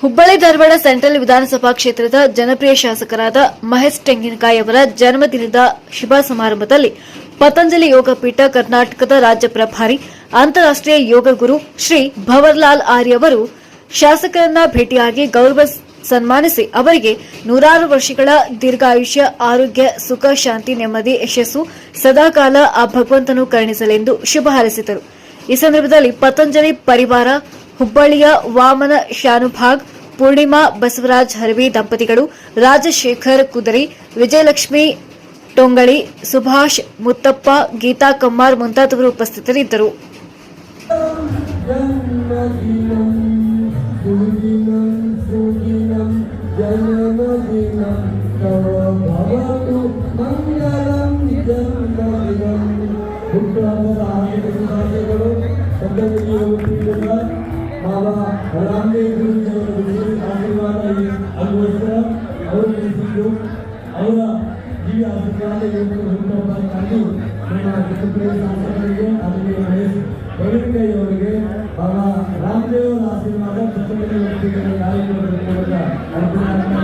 Hubballi Dharwad central ವಿಧಾನಸಭಾ ಕ್ಷೇತ್ರದ ಜನಪ್ರಿಯ ಶಾಸಕರಾದ ಮಹೇಶ್ ತೆಂಗಿನಕಾಯಿ ಅವರ ಜನ್ಮದಿನದ ಶುಭ ಸಮಾರಂಭದಲ್ಲಿ ಪತಂಜಲಿ ಯೋಗ ಪೀಠ ಕರ್ನಾಟಕದ ರಾಜ್ಯ ಪ್ರಭಾರಿ ಅಂತಾರಾಷ್ಟೀಯ ಯೋಗ ಗುರು ಶ್ರೀ ಭವರ್ಲಾಲ್ ಆರ್ಯ ಅವರು ಶಾಸಕರನ್ನ ಭೇಟಿಯಾಗಿ ಗೌರವ ಸನ್ಮಾನಿಸಿ ಅವರಿಗೆ ನೂರಾರು ವರ್ಷಗಳ ದೀರ್ಘಾಯುಷ್ಯ, ಆರೋಗ್ಯ, ಸುಖ, ಶಾಂತಿ, ನೆಮ್ಮದಿ, ಯಶಸ್ಸು, ಸದಾಕಾಲ ಆ ಭಗವಂತನು ಕರುಣಿಸಲೆಂದು ಶುಭ ಹಾರೈಸಿದರು. ಈ ಸಂದರ್ಭದಲ್ಲಿ ಪತಂಜಲಿ ಪರಿವಾರ ಹುಬ್ಬಳ್ಳಿಯ ವಾಮನ ಶಾನುಭಾಗ್, ಪೂರ್ಣಿಮಾ, ಬಸವರಾಜ್ ಹರವಿ ದಂಪತಿಗಳು ರಾಜಶೇಖರ್ ಕುದರಿ, ವಿಜಯಲಕ್ಷ್ಮಿ ಟೊಂಗಳಿ, ಸುಭಾಷ್ ಮುತ್ತಪ್ಪ, ಗೀತಾ ಕಮ್ಮಾರ್ ಮುಂತಾದವರು ಉಪಸ್ಥಿತರಿದ್ದರು. ಬಾಬಾ ರಾಮದೇವ್ ಗುರುಜಿಯವರ ಆಶೀರ್ವಾದ ಈ ಅನುಭವಿಸಿದ ಅವರು ಅವರ ದಿವ್ಯ ಆಶೀರ್ವಾದ ಇವತ್ತು ಹುಟ್ಟುಹಬ್ಬಕ್ಕಾಗಿ ನಮ್ಮ ಶಾಸಕರಿಗೆ ಅದಕ್ಕೆ ಅವರಿಗೆ ಬಾಬಾ ರಾಮದೇವರ ಆಶೀರ್ವಾದ ಪುಸ್ತಕದ ವ್ಯಕ್ತಿಗಳ ಕಾರ್ಯಕ್ರಮದ ಮೂಲಕ ಅರ್ಪಣೆ ಆಗ್ತಾ